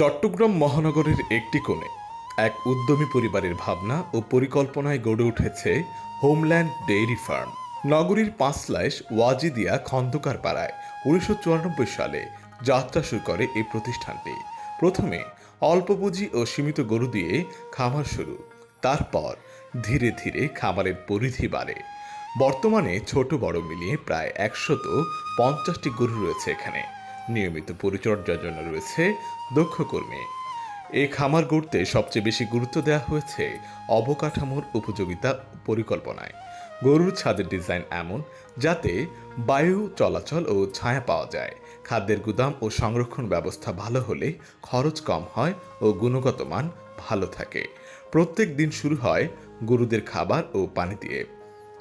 চট্টগ্রাম মহানগরের একটি কোণে এক উদ্যমী পরিবারের ভাবনা ও পরিকল্পনায় গড়ে উঠেছে হোমল্যান্ড ডেইরি ফার্ম। নগরীর পাঁচলাইশ ওয়াজিদিয়া খন্দকার পাড়ায় উনিশশো চুরানব্বই সালে যাত্রা শুরু করে এই প্রতিষ্ঠানটি। প্রথমে অল্প পুঁজি ও সীমিত গরু দিয়ে খামার শুরু, তারপর ধীরে ধীরে খামারের পরিধি বাড়ে। বর্তমানে ছোট বড় মিলিয়ে প্রায় একশত পঞ্চাশটি গরু রয়েছে এখানে। নিয়মিত পরিচর্যার জন্য রয়েছে দক্ষ কর্মী। এই খামার গড়তে সবচেয়ে বেশি গুরুত্ব দেওয়া হয়েছে অবকাঠামোর উপযোগিতা পরিকল্পনায়। গরুর ছাদের ডিজাইন এমন যাতে বায়ু, চলাচল ও ছায়া পাওয়া যায়। খাদ্যের গুদাম ও সংরক্ষণ ব্যবস্থা ভালো হলে খরচ কম হয় ও গুণগত মান ভালো থাকে। প্রত্যেক দিন শুরু হয় গরুদের খাবার ও পানি দিয়ে।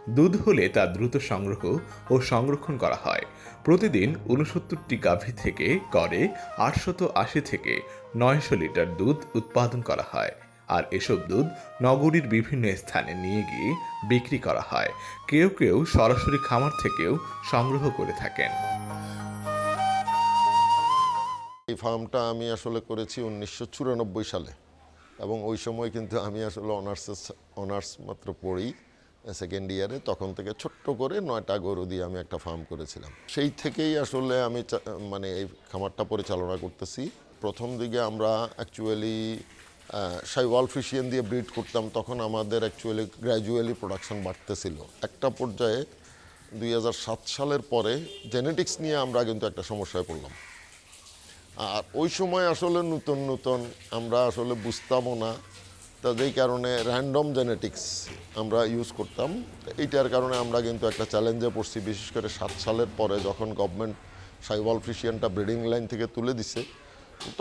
দুধ হলে তা দ্রুত সংগ্রহ ও সংরক্ষণ করা হয়। প্রতিদিন উনসত্তরটি গাভী থেকে গড়ে আটশত আশি থেকে নয়শো লিটার দুধ উৎপাদন করা হয় আর এসব দুধ নগরীর বিভিন্ন স্থানে নিয়ে গিয়ে বিক্রি করা হয়। কেউ কেউ সরাসরি খামার থেকেও সংগ্রহ করে থাকেন। এই ফার্মটা আমি আসলে করেছি উনিশশো চুরানব্বই সালে এবং ওই সময় কিন্তু আমি আসলে অনার্সের অনার্স মাত্র পড়ি। সেকেন্ড ইয়ারে তখন থেকে ছোট্ট করে নয়টা গরু দিয়ে আমি একটা ফার্ম করেছিলাম। সেই থেকেই আসলে আমি মানে এই খামারটা পরিচালনা করতেছি। প্রথম দিকে আমরা অ্যাকচুয়ালি সাইওয়াল ফিশিয়ান দিয়ে ব্রিড করতাম, তখন আমাদের অ্যাকচুয়ালি গ্র্যাজুয়ালি প্রোডাকশন বাড়তেছিল। একটা পর্যায়ে দুই হাজার সাত সালের পরে জেনেটিক্স নিয়ে আমরা কিন্তু একটা সমস্যায় পড়লাম। আর ওই সময় আসলে নতুন নতুন আমরা আসলে বুঝতামও না তা যেই কারণে র্যান্ডম জেনেটিক্স আমরা ইউজ করতাম, এইটার কারণে আমরা কিন্তু একটা চ্যালেঞ্জে পড়ছি, বিশেষ করে সাত সালের পরে যখন গভর্নমেন্ট সাইওয়াল ফ্রিশিয়ানটা ব্রিডিং লাইন থেকে তুলে দিছে,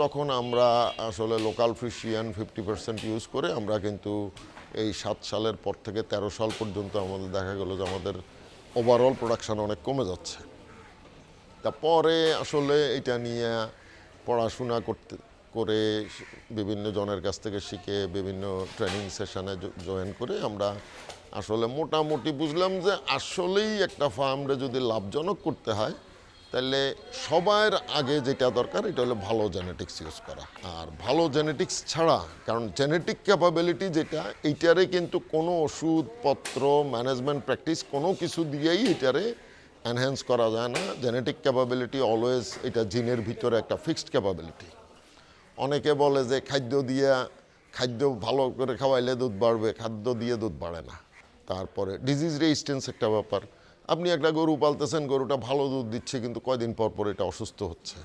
তখন আমরা আসলে local Friesian fifty percent use করে আমরা কিন্তু এই সাত সালের পর থেকে তেরো সাল পর্যন্ত আমাদের দেখা গেলো যে আমাদের ওভারঅল প্রোডাকশান অনেক কমে যাচ্ছে। তারপরে আসলে এটা নিয়ে পড়াশোনা করতে করে বিভিন্ন জনের কাছ থেকে শিখে বিভিন্ন ট্রেনিং সেশনে জয়েন করে আমরা আসলে মোটামুটি বুঝলাম যে আসলেই একটা ফার্মরে যদি লাভজনক করতে হয় তাহলে সবার আগে যেটা দরকার এটা হলো ভালো জেনেটিক্স ইউজ করা। আর ভালো জেনেটিক্স ছাড়া, কারণ জেনেটিক ক্যাপাবিলিটি যেটা, এইটারে কিন্তু কোনো ওষুধপত্র ম্যানেজমেন্ট প্র্যাকটিস কোনো কিছু দিয়েই এটারে এনহ্যান্স করা যায় না। জেনেটিক ক্যাপাবিলিটি অলওয়েজ এটা জিনের ভিতরে একটা ফিক্সড ক্যাপাবিলিটি অনেকে বলে যে খাদ্য দিয়ে, খাদ্য ভালো করে খাওয়াইলে দুধ বাড়বে, খাদ্য দিয়ে দুধ বাড়ে না। তারপরে ডিজিজ রেজিস্ট্যান্স একটা ব্যাপার। আপনি একটা গরু পালতেছেন, গরুটা ভালো দুধ দিচ্ছে, কিন্তু কয়দিন পর পর এটা অসুস্থ হচ্ছে।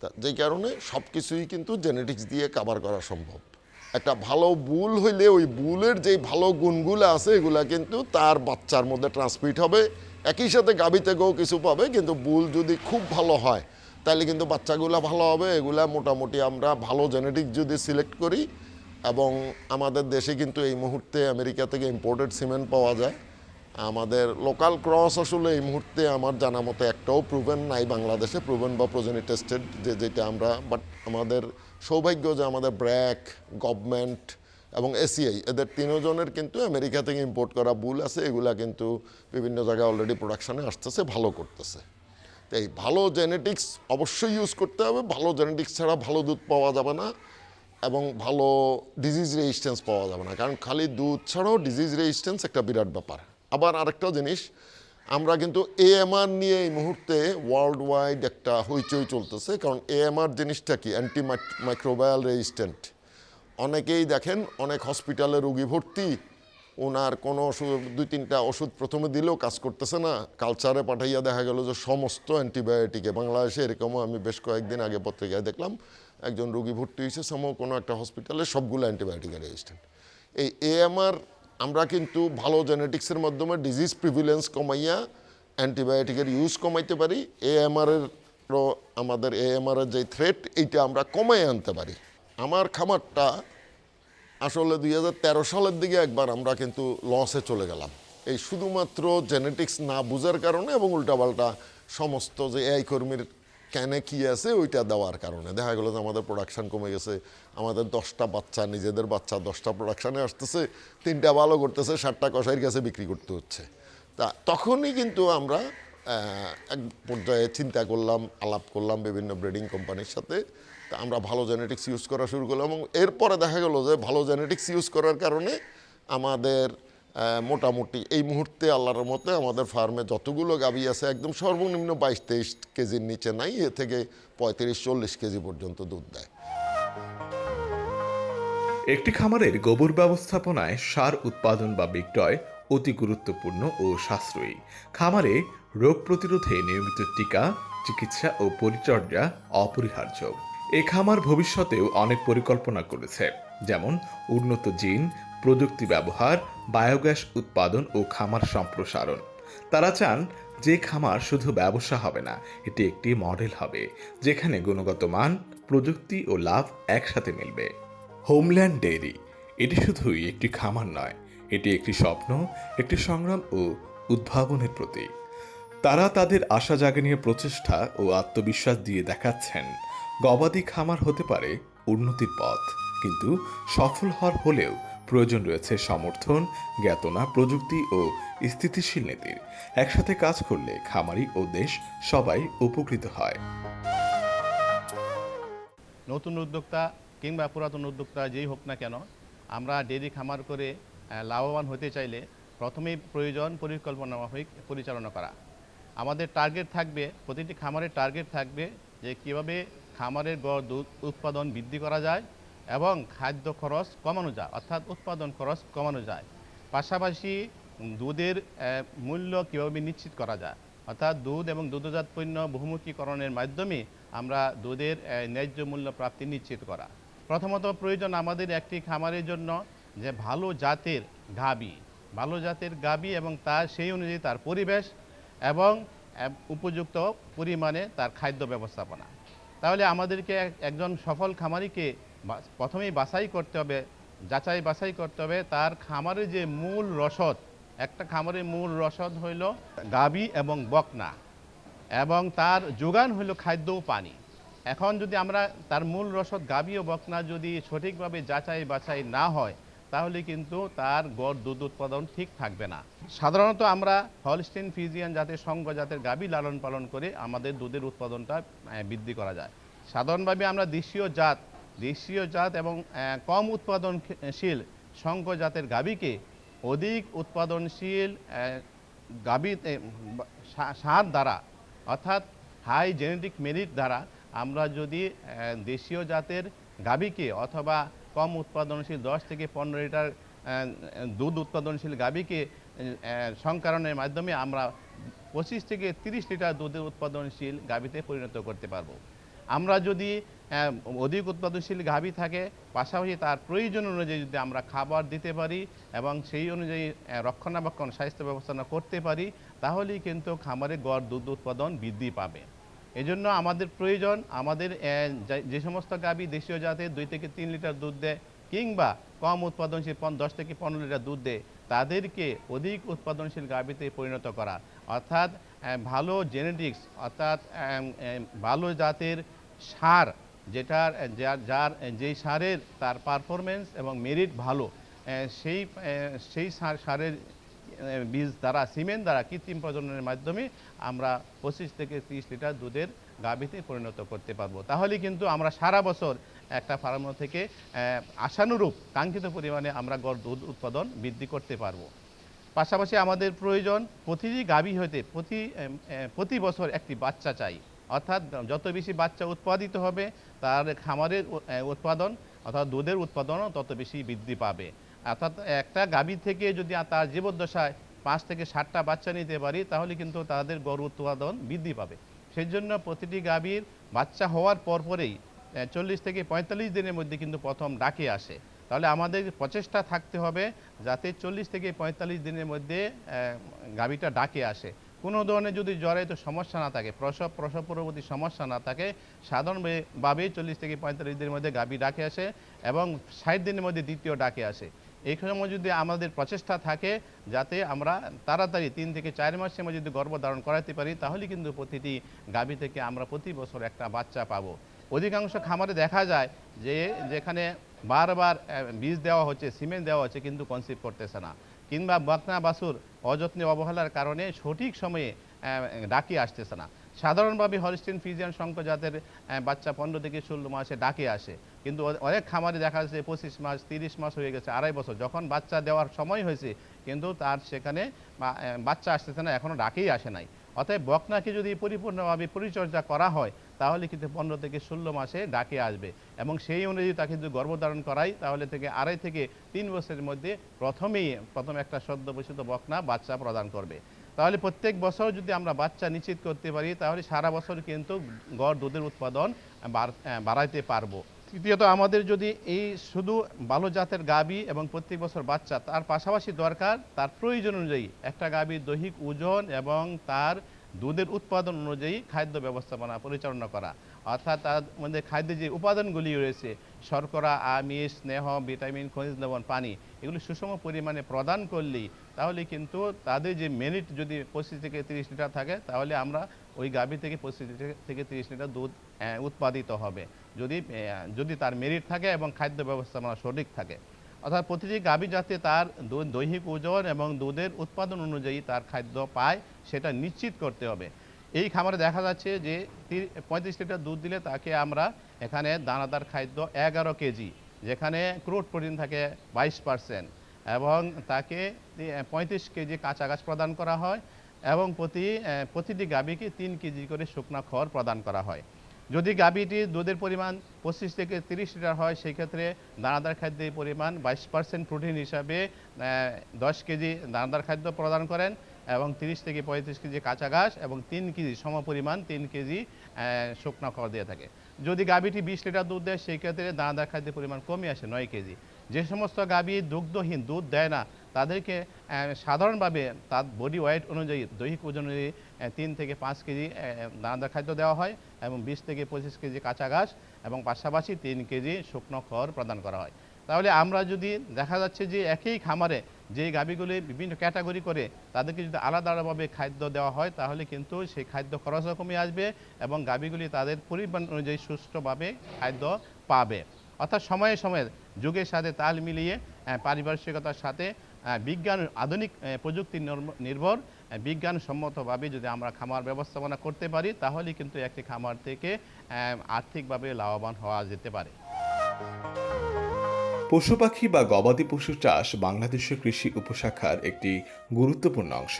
তা যেই কারণে সব কিছুই কিন্তু জেনেটিক্স দিয়ে কাভার করা সম্ভব। একটা ভালো বুল হইলে ওই বুলের যেই ভালো গুণগুলো আছে, এগুলা কিন্তু তার বাচ্চার মধ্যে ট্রান্সমিট হবে। একই সাথে গাভী থেকেও কিছু পাবে, কিন্তু বুল যদি খুব ভালো হয় তাহলে কিন্তু বাচ্চাগুলো ভালো হবে, এগুলা মোটামুটি আমরা ভালো জেনেটিক যদি সিলেক্ট করি এবং আমাদের দেশে কিন্তু এই মুহূর্তে আমেরিকা থেকে ইম্পোর্টেড সিমেন্ট পাওয়া যায়। আমাদের লোকাল ক্রস আসলে এই মুহূর্তে আমার জানা মতো একটাও প্রুভেন নাই বাংলাদেশে প্রুভেন বা প্রজেনি টেস্টেড যে যেটা আমরা বাট আমাদের সৌভাগ্য যে আমাদের ব্র্যাক গভর্নমেন্ট এবং এসিআই এদের তিনজনের কিন্তু আমেরিকা থেকে ইম্পোর্ট করা বুল আছে, এগুলা কিন্তু বিভিন্ন জায়গায় অলরেডি প্রোডাকশনে আসতেছে, ভালো করতেছে। তো এই ভালো জেনেটিক্স অবশ্যই ইউজ করতে হবে। ভালো জেনেটিক্স ছাড়া ভালো দুধ পাওয়া যাবে না এবং ভালো ডিজিজ রেজিস্ট্যান্স পাওয়া যাবে না। কারণ খালি দুধ ছাড়াও ডিজিজ রেজিস্ট্যান্স একটা বিরাট ব্যাপার। আবার আরেকটা জিনিস, আমরা কিন্তু এএমআর নিয়ে এই মুহূর্তে ওয়ার্ল্ড ওয়াইড একটা হইচই চলতেছে। কারণ এএমআর জিনিসটা কি? অ্যান্টি মাইক্রোবায়াল রেজিস্ট্যান্ট অনেকেই দেখেন, অনেক হসপিটালে রুগী ভর্তি ওনার কোনো ওষুধ, দুই তিনটা ওষুধ প্রথমে দিলেও কাজ করতেছে না। কালচারে পাঠাইয়া দেখা গেল যে সমস্ত অ্যান্টিবায়োটিকে বাংলাদেশে এরকমও আমি বেশ কয়েকদিন আগে পত্রিকায় দেখলাম, একজন রুগী ভর্তি হয়েছে সম কোনো একটা হসপিটালে সবগুলো অ্যান্টিবায়োটিকের রেজিস্ট্যান্ট এই এএমআর আমরা কিন্তু ভালো জেনেটিক্সের মাধ্যমে ডিজিজ প্রিভিলেন্স কমাইয়া অ্যান্টিবায়োটিকের ইউজ কমাইতে পারি। এএমআরের আমাদের এএমআরের যে থ্রেট এইটা আমরা কমাই আনতে পারি। আমার খামারটা আসলে দুই হাজার তেরো সালের দিকে একবার আমরা কিন্তু লসে চলে গেলাম। এই শুধুমাত্র জেনেটিক্স না বুঝার কারণে এবং উল্টাপাল্টা সমস্ত যে এআই কর্মীর ক্যানে কি আছে, ওইটা দেওয়ার কারণে। দেখা গেলো যে আমাদের প্রোডাকশান কমে গেছে, আমাদের দশটা বাচ্চা, নিজেদের বাচ্চা দশটা প্রোডাকশানে আসতেছে, তিনটা ভালো করতেছে, ষাটটা কষাইয়ের কাছে বিক্রি করতে হচ্ছে। তা তখনই কিন্তু আমরা এক পর্যায়ে চিন্তা করলাম, আলাপ করলাম বিভিন্ন ব্রিডিং কোম্পানির সাথে। তা আমরা ভালো জেনেটিক্স ইউজ করা শুরু করলাম এবং এরপরে দেখা গেল যে ভালো জেনেটিক্স ইউজ করার কারণে আমাদের মোটামুটি এই মুহূর্তে আল্লাহর মতে আমাদের ফার্মে যতগুলো গাভী আছে, একদম সর্বনিম্ন বাইশ তেইশ কেজির নিচে নাই, এ থেকে পঁয়ত্রিশ চল্লিশ কেজি পর্যন্ত দুধ দেয়। একটি খামারের গোবর ব্যবস্থাপনায় সার উৎপাদন বা বিক্রয় অতি গুরুত্বপূর্ণ ও সাশ্রয়ী। খামারে রোগ প্রতিরোধে নিয়মিত টিকা, চিকিৎসা ও পরিচর্যা অপরিহার্য। এ খামার ভবিষ্যতেও অনেক পরিকল্পনা করেছে, যেমন উন্নত জিন, প্রযুক্তি ব্যবহার, বায়োগ্যাস উৎপাদন ও খামার সম্প্রসারণ। তারা চান যে খামার শুধু ব্যবসা হবে না, এটি একটি মডেল হবে, যেখানে গুণগত মান, প্রযুক্তি ও লাভ একসাথে মিলবে। হোমল্যান্ড ডেইরি, এটি শুধুই একটি খামার নয়, এটি একটি স্বপ্ন, একটি সংগ্রাম ও উদ্ভাবনের প্রতীক। তারা তাদের আশা জাগানিয়ে প্রচেষ্টা ও আত্মবিশ্বাস দিয়ে দেখাচ্ছেন। গবাদি খামার হতে পারে উন্নতির পথ, কিন্তু সফল হওয়ার হলেও প্রয়োজন রয়েছে সমর্থন, জ্ঞাতনা, প্রযুক্তি ও স্থিতিশীল নীতির। একসাথে কাজ করলে খামারি ও দেশ সবাই উপকৃত হয়। নতুন উদ্যোক্তা কিংবা পুরাতন উদ্যোক্তা যেই হোক না কেন, আমরা ডেইরি খামার করে লাভবান হতে চাইলে প্রথমেই প্রয়োজন পরিকল্পনা পরিচালনা করা। আমাদের টার্গেট থাকবে, প্রতিটি খামারের টার্গেট থাকবে যে কীভাবে খামারের গড় দুধ উৎপাদন বৃদ্ধি করা যায় এবং খাদ্য খরচ কমানো যায়, অর্থাৎ উৎপাদন খরচ কমানো যায়। পাশাপাশি দুধের মূল্য কীভাবে নিশ্চিত করা যায়, অর্থাৎ দুধ এবং দুগ্ধজাত পণ্য বহুমুখীকরণের মাধ্যমে আমরা দুধের ন্যায্য মূল্য প্রাপ্তি নিশ্চিত করা। প্রথমত প্রয়োজন আমাদের একটি খামারের জন্য যে ভালো জাতের গাবি, ভালো জাতের গাবি এবং তার সেই অনুযায়ী তার পরিবেশ এবং উপযুক্ত পরিমাণে তার খাদ্য ব্যবস্থাপনা। তাহলে আমাদেরকে এক- একজন সফল খামারিকে প্রথমেই বাছাই করতে হবে, যাচাই বাছাই করতে হবে। তার খামারের যে মূল রসদ, একটা খামারের মূল রসদ হইল গাবি এবং বকনা এবং তার যোগান হইল খাদ্য ও পানি। এখন যদি আমরা তার মূল রসদ গাবি ও বকনা যদি সঠিকভাবে যাচাই বাছাই না হয় তাহলে কিন্তু তার গড় দুধ উৎপাদন ঠিক থাকবে না। সাধারণত আমরা হলস্টেন, ফিজিয়ান জাতের সংঘ জাতের গাবি লালন পালন করে আমাদের দুধের উৎপাদনটা বৃদ্ধি করা যায়। সাধারণভাবে আমরা দেশীয় জাত দেশীয় জাত এবং কম উৎপাদনশীল সংঘ জাতের গাবিকে অধিক উৎপাদনশীল গাভী সার দ্বারা অর্থাৎ হাই জেনেটিক মেরিট দ্বারা আমরা যদি দেশীয় জাতের গাভীকে অথবা কম উৎপাদনশীল, দশ থেকে পনেরো লিটার দুধ উৎপাদনশীল গাভীকে সংকরণের মাধ্যমে আমরা পঁচিশ থেকে তিরিশ লিটার দুধের উৎপাদনশীল গাভীতে পরিণত করতে পারব। আমরা যদি অধিক উৎপাদনশীল গাভী থাকে, পাশাপাশি তার প্রয়োজন অনুযায়ী যদি আমরা খাবার দিতে পারি এবং সেই অনুযায়ী রক্ষণাবেক্ষণ, স্বাস্থ্য ব্যবস্থা করতে পারি, তাহলেই কিন্তু খামারে গড় দুধ উৎপাদন বৃদ্ধি পাবে। এজন্য আমাদের প্রয়োজন আমাদের যে- সমস্ত গাভী দেশীয় জাতের দুই থেকে তিন লিটার দুধ দেয় কিংবা কম উৎপাদনশীল দশ থেকে পনেরো লিটার দুধ দেয়, তাদেরকে অধিক উৎপাদনশীল গাভীতে পরিণত করা। অর্থাৎ ভালো জেনেটিক্স অর্থাৎ ভালো জাতের সার যেটার যার যার যেই সারের তার পারফরমেন্স এবং মেরিট ভালো সেই সেই সার, সারের বীজ দ্বারা, সিমেন্ট দ্বারা কৃত্রিম প্রজননের মাধ্যমে আমরা পঁচিশ থেকে তিরিশ লিটার দুধের গাভীতে পরিণত করতে পারব। তাহলে কিন্তু আমরা সারা বছর একটা ফার্ম থেকে আশানুরূপ কাঙ্ক্ষিত পরিমাণে আমরা গড় দুধ উৎপাদন বৃদ্ধি করতে পারব। পাশাপাশি আমাদের প্রয়োজন প্রতিটি গাভী হইতে প্রতি প্রতি বছর একটি বাচ্চা চাই। অর্থাৎ যত বেশি বাচ্চা উৎপাদিত হবে, তার খামারের উৎপাদন অর্থাৎ দুধের উৎপাদনও তত বেশি বৃদ্ধি পাবে। অর্থাৎ একটা গাভী থেকে যদি তার জীবদ্দশায় পাঁচ থেকে ষাটটা বাচ্চা নিতে পারি, তাহলে কিন্তু তাদের গড় উৎপাদন বৃদ্ধি পাবে। সেই জন্য প্রতিটি গাভীর বাচ্চা হওয়ার পরপরেই চল্লিশ থেকে পঁয়তাল্লিশ দিনের মধ্যে কিন্তু প্রথম ডাকে আসে। তাহলে আমাদের প্রচেষ্টা থাকতে হবে যাতে চল্লিশ থেকে পঁয়তাল্লিশ দিনের মধ্যে গাভীটা ডাকে আসে। কোনো ধরনের যদি জ্বরে তো সমস্যা না থাকে, প্রসব প্রসব পরবর্তী সমস্যা না থাকে, সাধারণভাবে চল্লিশ থেকে পঁয়তাল্লিশ দিনের মধ্যে গাভী ডাকে আসে এবং ষাট দিনের মধ্যে দ্বিতীয় ডাকে আসে। এই সময় যদি আমাদের প্রচেষ্টা থাকে যাতে আমরা তাড়াতাড়ি তিন থেকে চার মাসের মধ্যে যদি গর্ভধারণ করাতে পারি, তাহলে কিন্তু প্রতিটি গাভী থেকে আমরা প্রতি বছর একটা বাচ্চা পাবো। অধিকাংশ খামারে দেখা যায় যে যেখানে বারবার বীজ দেওয়া হচ্ছে, সিমেন্ট দেওয়া হচ্ছে, কিন্তু কনসিভ করতেছে না। কিংবা বকনা বাসুর অযত্নে অবহেলার কারণে সঠিক সময়ে ডাকি আসতেছে না। সাধারণভাবে হলিস্টিন ফিজিয়ান শঙ্কর জাতের বাচ্চা পনেরো থেকে ষোলো মাসে ডাকে আসে। কিন্তু অনেক খামারে দেখা যাচ্ছে পঁচিশ মাস, তিরিশ মাস হয়ে গেছে, আড়াই বছর। যখন বাচ্চা দেওয়ার সময় হয়েছে, কিন্তু তার সেখানে বাচ্চা আসতেছে না এখনও ডাকেই আসে নাই। অতএব বকনাকে যদি পরিপূর্ণভাবে পরিচর্যা করা হয়, তাহলে কিন্তু পনেরো থেকে ষোলো মাসে ডাকে আসবে। এবং সেই অনুযায়ী তাকে যদি গর্ভধারণ করাই, তাহলে থেকে আড়াই থেকে তিন বছরের মধ্যে প্রথমেই, প্রথম একটা সদ্য বকনা বাচ্চা প্রদান করবে। তাহলে প্রত্যেক বছর যদি আমরা বাচ্চা নিশ্চিত করতে পারি, তাহলে সারা বছর কিন্তু গড় দুধের উৎপাদন বাড়াইতে পারব। তৃতীয়ত, আমাদের যদি এই শুধু ভালো জাতের গাবি এবং প্রত্যেক বছর বাচ্চা, তার পাশাপাশি দরকার তার প্রয়োজন অনুযায়ী একটা গাবির দৈহিক ওজন এবং তার দুধের উৎপাদন অনুযায়ী খাদ্য ব্যবস্থাপনা পরিচালনা করা। অর্থাৎ তার মধ্যে খাদ্যের যে উপাদানগুলি রয়েছে, শর্করা, আমিষ, স্নেহ, ভিটামিন, খনিজ লবণ, পানি, এগুলি সুষম পরিমাণে প্রদান করলেই তাহলে কিন্তু তাদের যে মেরিট যদি পঁচিশ থেকে তিরিশ লিটার থাকে, তাহলে আমরা ওই গাভী থেকে পঁচিশ থেকে তিরিশ লিটার দুধ উৎপাদিত হবে। যদি যদি তার মেরিট থাকে এবং খাদ্য ব্যবস্থাপনা সঠিক থাকে। অর্থাৎ প্রতিটি গাভী যাতে তার দৈহিক ওজন এবং দুধের উৎপাদন অনুযায়ী তার খাদ্য পায়, সেটা নিশ্চিত করতে হবে। এই খামারে দেখা যাচ্ছে যে পঁয়ত্রিশ লিটার দুধ দিলে তাকে আমরা এখানে দানাদার খাদ্য এগারো কেজি, যেখানে ক্রুড প্রোটিন থাকে বাইশ পার্সেন্ট। এবং তাকে পঁয়ত্রিশ কেজি কাঁচা গাছ প্রদান করা হয় এবং প্রতি প্রতিটি গাভীকে তিন কেজি করে শুকনো খড় প্রদান করা হয়। যদি গাভীটি দুধের পরিমাণ পঁচিশ থেকে তিরিশ লিটার হয় সেই ক্ষেত্রে দানাদার খাদ্যের পরিমাণ বাইশ পার্সেন্ট প্রোটিন হিসাবে দশ কেজি দানাদার খাদ্য প্রদান করেন এবং তিরিশ থেকে পঁয়ত্রিশ কেজি কাঁচা ঘাস এবং তিন কেজি সমপরিমাণ তিন কেজি শুকনো খড় দিয়ে থাকে। যদি গাভীটি বিশ লিটার দুধ দেয় সেই ক্ষেত্রে দানাদার খাদ্যের পরিমাণ কমে আসে নয় কেজি। যে সমস্ত গাভী দুগ্ধহীন দুধ দেয় না, তাদেরকে সাধারণভাবে তার বডি ওয়েট অনুযায়ী, দৈহিক ওজন অনুযায়ী তিন থেকে পাঁচ কেজি দানাদার খাদ্য দেওয়া হয় এবং বিশ থেকে পঁচিশ কেজি কাঁচা ঘাস এবং পাশাপাশি তিন কেজি শুকনো খড় প্রদান করা হয়। তাহলে আমরা যদি দেখা যাচ্ছে যে একই খামারে যে গাভীগুলি বিভিন্ন ক্যাটাগরি করে তাদেরকে যদি আলাদা আলাদাভাবে খাদ্য দেওয়া হয়, তাহলে কিন্তু সেই খাদ্য খরচও কমে আসবে এবং গাভীগুলি তাদের পরিমাণ অনুযায়ী সুষ্ঠুভাবে খাদ্য পাবে। অর্থাৎ সময়ে সময়ে যুগের সাথে তাল মিলিয়ে পারিপার্শ্বিকতার সাথে বিজ্ঞান, আধুনিক প্রযুক্তি নির্ভর বিজ্ঞানসম্মতভাবে যদি আমরা খামার ব্যবস্থাপনা করতে পারি তাহলে কিন্তু একটি খামার থেকে আর্থিকভাবে লাভবান হওয়া যেতে পারে। পশু পাখি বা গবাদি পশু চাষ বাংলাদেশের কৃষি উপশাখার একটি গুরুত্বপূর্ণ অংশ।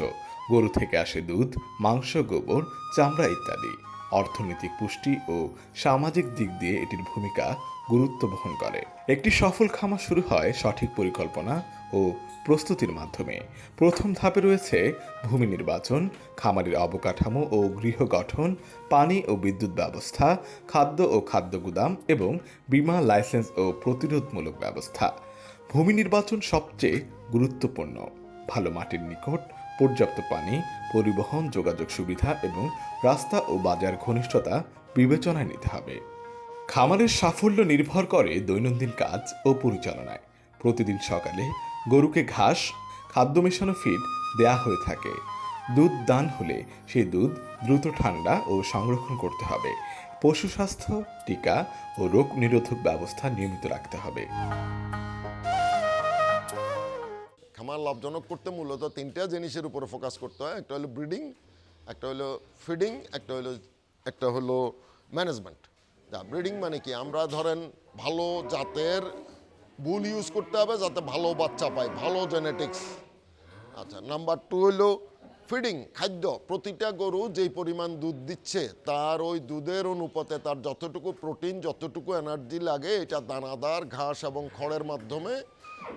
গরু থেকে আসে দুধ, মাংস, গোবর, চামড়া ইত্যাদি। অর্থনৈতিক পুষ্টি ও সামাজিক দিক দিয়ে এটির ভূমিকা গুরুত্ব বহন করে। একটি সফল খামার শুরু হয় সঠিক পরিকল্পনা ও প্রস্তুতির মাধ্যমে। প্রথম ধাপে রয়েছে ভূমি নির্বাচন, খামারের অবকাঠামো ও গৃহ গঠন, পানি ও বিদ্যুৎ ব্যবস্থা, খাদ্য ও খাদ্য গুদাম এবং বীমা, লাইসেন্স ও প্রতিরোধমূলক ব্যবস্থা। ভূমি নির্বাচন সবচেয়ে গুরুত্বপূর্ণ। ভালো মাটির নিকট পর্যাপ্ত পানি, পরিবহন, যোগাযোগ সুবিধা এবং রাস্তা ও বাজার ঘনিষ্ঠতা বিবেচনায় নিতে হবে। খামারের সাফল্য নির্ভর করে দৈনন্দিন কাজ ও পরিচালনায়। প্রতিদিন সকালে গরুকে ঘাস, খাদ্য মেশানো ফিড দেয়া হয়ে থাকে। দুধ দান হলে সেই দুধ দ্রুত ঠান্ডা ও সংরক্ষণ করতে হবে। পশু স্বাস্থ্য, টিকা ও রোগ নিরোধক ব্যবস্থা নিয়মিত রাখতে হবে। খামার লাভজনক করতে মূলত তিনটা জিনিসের উপরে ফোকাস করতে হয়। একটা হলো ব্রিডিং একটা হলো ফিডিং একটা হলো একটা হলো ম্যানেজমেন্ট যা ব্রিডিং মানে কি? আমরা ধরেন ভালো জাতের বুল ইউজ করতে হবে যাতে ভালো বাচ্চা পায়, ভালো জেনেটিক্স আচ্ছা নাম্বার টু হলো ফিডিং খাদ্য। প্রতিটা গরু যেই পরিমাণ দুধ দিচ্ছে, তার ওই দুধের অনুপাতে তার যতটুকু প্রোটিন যতটুকু এনার্জি লাগে, এটা দানাদার, ঘাস এবং খড়ের মাধ্যমে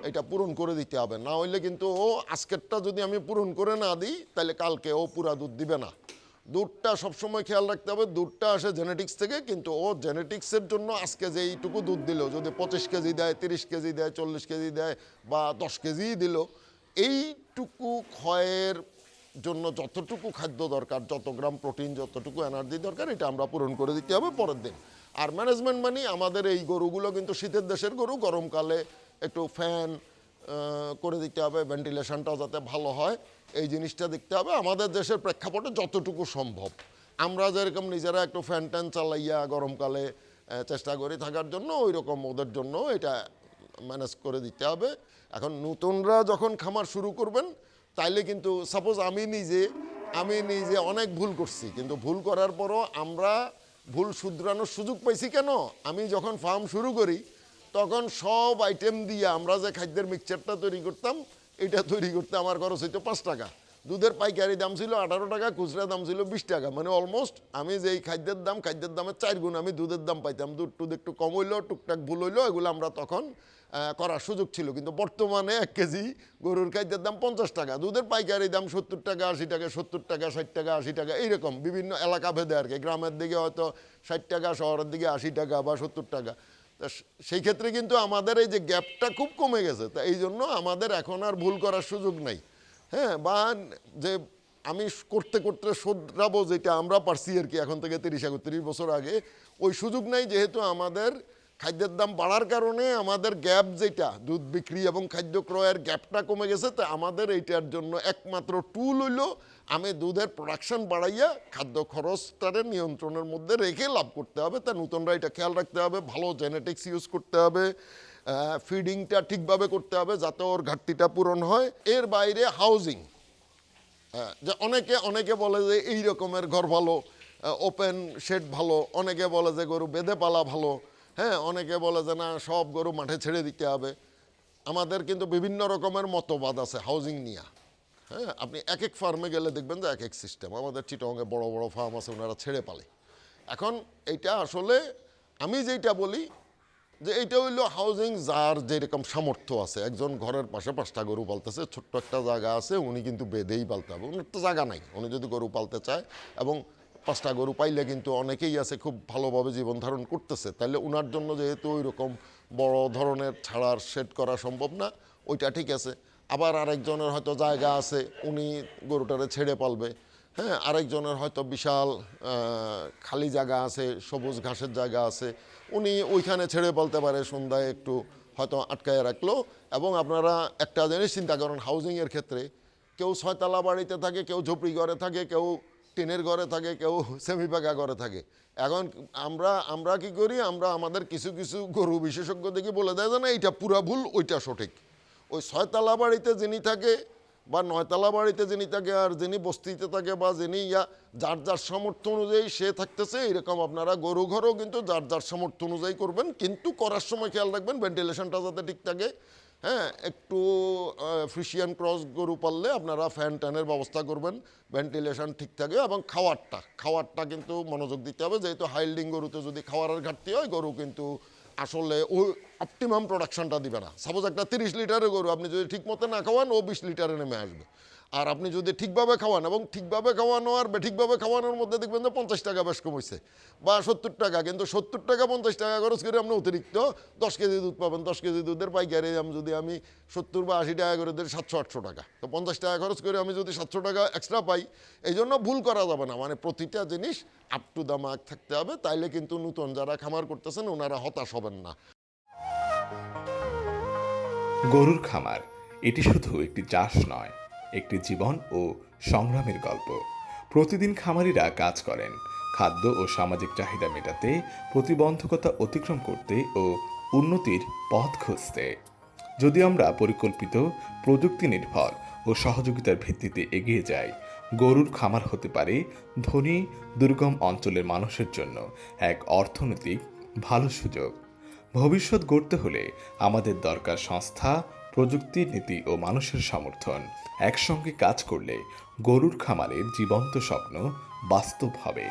এটা পূরণ করে দিতে হবে। না হইলে কিন্তু ও আজকেরটা যদি আমি পূরণ করে না দিই, তাহলে কালকে ও পুরা দুধ দিবে না। দুধটা সবসময় খেয়াল রাখতে হবে, দুধটা আসে জেনেটিক্স থেকে, কিন্তু ও জেনেটিক্সের জন্য আজকে যে এইটুকু দুধ দিল, যদি পঁচিশ কেজি দেয়, তিরিশ কেজি দেয়, চল্লিশ কেজি দেয় বা দশ কেজি দিল, এইটুকু ক্ষয়ের জন্য যতটুকু খাদ্য দরকার, যত গ্রাম প্রোটিন যতটুকু এনার্জি দরকার, এটা আমরা পূরণ করে দিতে হবে পরের দিন। আর ম্যানেজমেন্ট মানে আমাদের এই গরুগুলো কিন্তু শীতের দেশের গরু, গরমকালে একটু ফ্যান করে দিতে হবে ভেন্টিলেশনটাও যাতে ভালো হয়, এই জিনিসটা দেখতে হবে। আমাদের দেশের প্রেক্ষাপটে যতটুকু সম্ভব। আমরা যেরকম নিজেরা একটু ফ্যান ট্যান চালাইয়া গরমকালে চেষ্টা করি থাকার জন্য ওই রকম ওদের জন্য এটা ম্যানেজ করে দিতে হবে। এখন নতুনরা যখন খামার শুরু করবেন, তাইলে কিন্তু সাপোজ আমি নিজে আমি নিজে অনেক ভুল করছি, কিন্তু ভুল করার পরও আমরা ভুল শুধরানোর সুযোগ পাইছি কেন? আমি যখন ফার্ম শুরু করি তখন সব আইটেম দিয়ে আমরা যে খাদ্যের মিক্সচারটা তৈরি করতাম, এটা তৈরি করতে আমার খরচ হইতো পাঁচ টাকা। দুধের পাইকারি দাম ছিল আঠারো টাকা, খুচরা দাম ছিল বিশ টাকা। মানে অলমোস্ট আমি যেই খাদ্যের দাম, খাদ্যের দামের চার গুণ আমি দুধের দাম পাইতাম। দুধ টুধ একটু কম হইল, টুকটাক ভুল হইল, এগুলো আমরা তখন করার সুযোগ ছিল। কিন্তু বর্তমানে এক কেজি গরুর খাদ্যের দাম পঞ্চাশ টাকা, দুধের পাইকারি দাম সত্তর টাকা, আশি টাকা, সত্তর টাকা, ষাট টাকা, আশি টাকা, এইরকম বিভিন্ন এলাকা ভেদে আর কি। গ্রামের দিকে হয়তো ষাট টাকা, শহরের দিকে আশি টাকা বা সত্তর টাকা। তা সেই ক্ষেত্রে কিন্তু আমাদের এই যে গ্যাপটা খুব কমে গেছে, তা এই জন্য আমাদের এখন আর ভুল করার সুযোগ নাই। হ্যাঁ বা যে আমি করতে করতে শোধরাবো যেটা আমরা পারছি আর কি, এখন থেকে তিরিশ, একত্রিশ বছর আগে, ওই সুযোগ নাই যেহেতু আমাদের খাদ্যের দাম বাড়ার কারণে আমাদের গ্যাপ যেটা, দুধ বিক্রি এবং খাদ্য ক্রয়ের গ্যাপটা কমে গেছে, তা আমাদের এইটার জন্য একমাত্র টুল হইল আমি দুধের প্রোডাকশন বাড়াইয়া খাদ্য খরচটারে নিয়ন্ত্রণের মধ্যে রেখে লাভ করতে হবে। তা নতুনরা এটা খেয়াল রাখতে হবে ভালো জেনেটিক্স ইউজ করতে হবে ফিডিংটা ঠিকভাবে করতে হবে যাতে ওর ঘাটতিটা পূরণ হয়। এর বাইরে হাউজিং হ্যাঁ, যে অনেকে অনেকে বলে যে এই রকমের ঘর ভালো ওপেন শেড ভালো অনেকে বলে যে গরু বেঁধে পালা ভালো হ্যাঁ অনেকে বলে যে না সব গরু মাঠে ছেড়ে দিতে হবে। আমাদের কিন্তু বিভিন্ন রকমের মতবাদ আছে হাউজিং নিয়ে। হ্যাঁ আপনি এক এক ফার্মে গেলে দেখবেন যে এক এক সিস্টেম আমাদের চিটংয়ে বড় বড় ফার্ম আছে, ওনারা ছেড়ে পালে। এখন এইটা আসলে আমি যেটা বলি, যে এইটা হইল হাউজিং যার যেরকম সামর্থ্য আছে। একজন ঘরের পাশে পাঁচটা গরু পালতেছে, ছোট্ট একটা জায়গা আছে, উনি কিন্তু বেঁধেই পালতে হবে। উনার তো জায়গা নাই, উনি যদি গরু পালতে চায় এবং পাঁচটা গরু পাইলে কিন্তু অনেকেই আছে খুব ভালোভাবে জীবন ধারণ করতেছে। তাহলে উনার জন্য যেহেতু ওই রকম বড় ধরনের ছাড়ার সেট করা সম্ভব না, ওইটা ঠিক আছে। আবার আরেকজনের হয়তো জায়গা আছে, উনি গরুটারে ছেড়ে পালবে। হ্যাঁ আরেকজনের হয়তো বিশাল খালি জায়গা আছে, সবুজ ঘাসের জায়গা আছে, উনি ওইখানে ছেড়ে পালতে পারে, সন্ধ্যায় একটু হয়তো আটকায় রাখল। এবং আপনারা একটা জিনিস চিন্তা করেন হাউজিংয়ের ক্ষেত্রে কেউ ছয়তলা বাড়িতে থাকে, কেউ ঝুপড়ি ঘরে থাকে, কেউ টিনের ঘরে থাকে, কেউ সেমি পাকা ঘরে থাকে। এখন আমরা আমরা কি করি? আমরা আমাদের কিছু কিছু গরু বিশেষজ্ঞ দেখি বলে দেয় যে না, এইটা পুরা ভুল, ওইটা সঠিক। ওই ছয়তলা বাড়িতে যিনি থাকে বা নয়তলা বাড়িতে যিনি থাকে আর যিনি বস্তিতে থাকে বা যিনি ইয়া, যার যার সামর্থ্য অনুযায়ী সে থাকতেছে, এরকম আপনারা গরু ঘরও কিন্তু যার যার সামর্থ্য অনুযায়ী করবেন। কিন্তু করার সময় খেয়াল রাখবেন, ভেন্টিলেশনটা যাতে ঠিক থাকে। হ্যাঁ একটু ফ্রিশিয়ান ক্রস গরু পাললে আপনারা ফ্যান ট্যানের ব্যবস্থা করবেন, ভেন্টিলেশন ঠিক থাকে এবং খাওয়ারটা খাওয়ারটা কিন্তু মনোযোগ দিতে হবে। যেহেতু হাইল্ডিং গরুতে যদি খাওয়ারের ঘাটতি হয়, গরু কিন্তু আসলে ওই অপটিমাম প্রোডাকশনটা দিবে না। সাপোজ একটা তিরিশ লিটারের গরু, আপনি যদি ঠিক মতো না খাওয়ান, ও বিশ লিটারে নেমে আসবে। আর আপনি যদি ঠিকভাবে খাওয়ান এবং ঠিকভাবে খাওয়ানো আর বেঠিকভাবে খাওয়ানোর মধ্যে দেখবেন যে পঞ্চাশ টাকা বেশ কমেছে বা সত্তর টাকা। কিন্তু সত্তর টাকা, পঞ্চাশ টাকা খরচ করে আপনি অতিরিক্ত দশ কেজি দুধ পাবেন। দশ কেজি দুধের পাইকারি দাম যদি আমি সত্তর বা আশি টাকা করে দিই, সাতশো, আটশো টাকা। তো পঞ্চাশ টাকা খরচ করে আমি যদি সাতশো টাকা এক্সট্রা পাই এই জন্য ভুল করা যাবে না। মানে প্রতিটা জিনিস আপ টু দ্য মার্ক থাকতে হবে। তাইলে কিন্তু নতুন যারা খামার করতেছেন, ওনারা হতাশ হবেন না। গরুর খামার, এটি শুধু একটি চাষ নয় একটি জীবন ও সংগ্রামের গল্প। প্রতিদিন খামারিরা কাজ করেন। খাদ্য ও সামাজিক চাহিদা মেটাতে, প্রতিবন্ধকতা অতিক্রম করতে ও উন্নতির পথ খুঁজতে। যদি আমরা পরিকল্পিত প্রযুক্তি নির্ভর ও সহযোগিতার ভিত্তিতে এগিয়ে যাই, গরুর খামার হতে পারে ধনী, দুর্গম অঞ্চলের মানুষের জন্য এক অর্থনৈতিক ভালো সুযোগ। ভবিষ্যৎ গড়তে হলে আমাদের দরকার সংস্থা প্রযুক্তি নীতি ও মানুষের সমর্থন একসঙ্গে কাজ করলে গরুর খামারের জীবন্ত স্বপ্ন বাস্তব হবে।